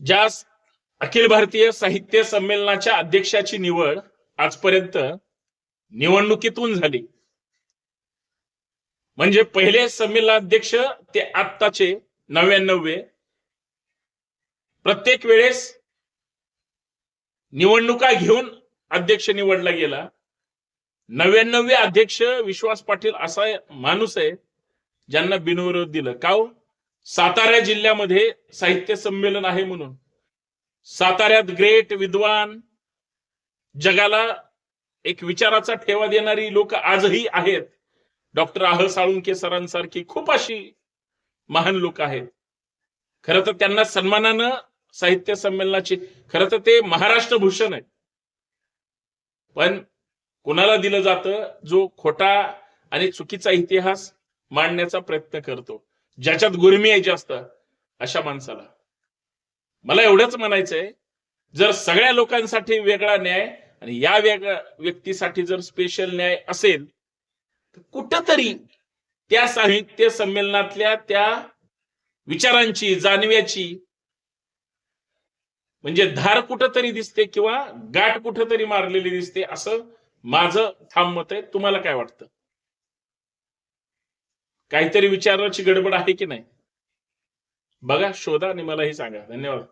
ज्या अखिल भारतीय साहित्य संमेलनाच्या अध्यक्षाची निवड आजपर्यंत निवडणुकीतून झाली. म्हणजे पहिले संमेलनाध्यक्ष ते आत्ताचे नव्याण्णवे प्रत्येक वेळेस निवडणुका घेऊन अध्यक्ष निवडला गेला. नव्याण्णवे अध्यक्ष विश्वास पाटील असा माणूस आहे ज्यांना बिनविरोध दिलं. का हो? सातारा जिल्ह्यामध्ये साहित्य संमेलन आहे म्हणून. साताऱ्यात ग्रेट विद्वान जगाला एक विचाराचा ठेवा देणारी लोक आजही आहेत. डॉक्टर आह साळुंके सरांसारखी खूप अशी महान लोक आहेत. खरं तर त्यांना सन्मानानं साहित्य संमेलनाची खरं तर ते महाराष्ट्र भूषण आहे पण कुणाला दिलं जातं? जो खोटा आणि चुकीचा इतिहास मांडण्याचा प्रयत्न करतो. ज्याच्यात गुरमी आहे जास्त अशा माणसाला. मला एवढंच म्हणायचंय जर सगळ्या लोकांसाठी वेगळा न्याय आणि या वेगळ्या व्यक्तीसाठी जर स्पेशल न्याय असेल तर कुठंतरी त्या साहित्य संमेलनातल्या त्या विचारांची जाणव्याची म्हणजे धार कुठंतरी दिसते किंवा गाठ कुठंतरी मारलेली दिसते असं माझं ठाम मत आहे. तुम्हाला काय वाटतं? काहीतरी विचाराची गडबड आहे की नाही? बघा शोधा आणि मलाही सांगा. धन्यवाद.